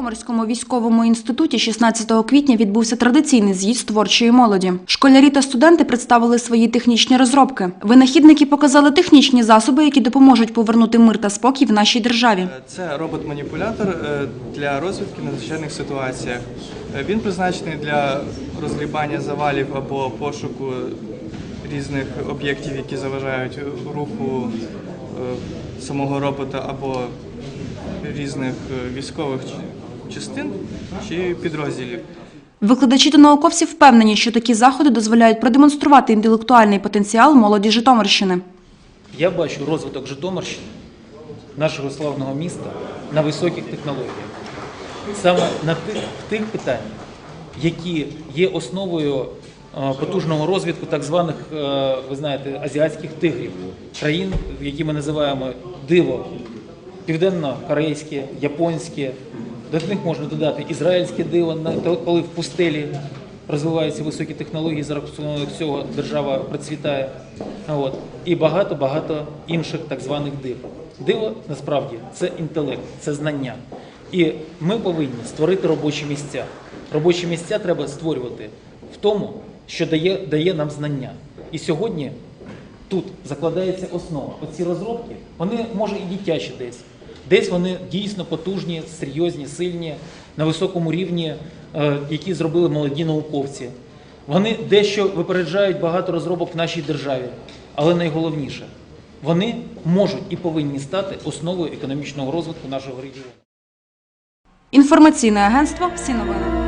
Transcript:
Житомирському військовому інституті 16 квітня відбувся традиційний з'їзд творчої молоді. Школярі та студенти представили свої технічні розробки. Винахідники показали технічні засоби, які допоможуть повернути мир та спокій в нашій державі. Це робот-маніпулятор е, для розвідки надзвичайних ситуаціях. Е, Він призначений для розгрібання завалів або пошуку різних об'єктів, які заважають руху е, самого робота або різних е, військових частин чи підрозділів. Викладачі та науковці впевнені, що такі заходи дозволяють продемонструвати інтелектуальний потенціал молоді Житомирщини. Я бачу розвиток Житомирщини, нашого славного міста, на високих технологіях. Саме на тих, в тих питаннях, які є основою е, потужного розвитку так званих, е, ви знаєте, азіатських тигрів, країн, які ми називаємо диво, південно-корейське, японське. До них можна додати ізраїльське диво, коли в пустелі розвиваються високі технології, за рахунок цього держава процвітає. От. І багато-багато інших так званих див. Диво насправді це інтелект, це знання. І ми повинні створити робочі місця. Робочі місця треба створювати в тому, що дає, дає нам знання. І сьогодні тут закладається основа. Оці розробки, вони може і дитячі десь. Десь вони дійсно потужні, серйозні, сильні, на високому рівні, е, які зробили молоді науковці. Вони дещо випереджають багато розробок в нашій державі, але найголовніше, вони можуть і повинні стати основою економічного розвитку нашого регіону. Інформаційне агентство «Всі новини».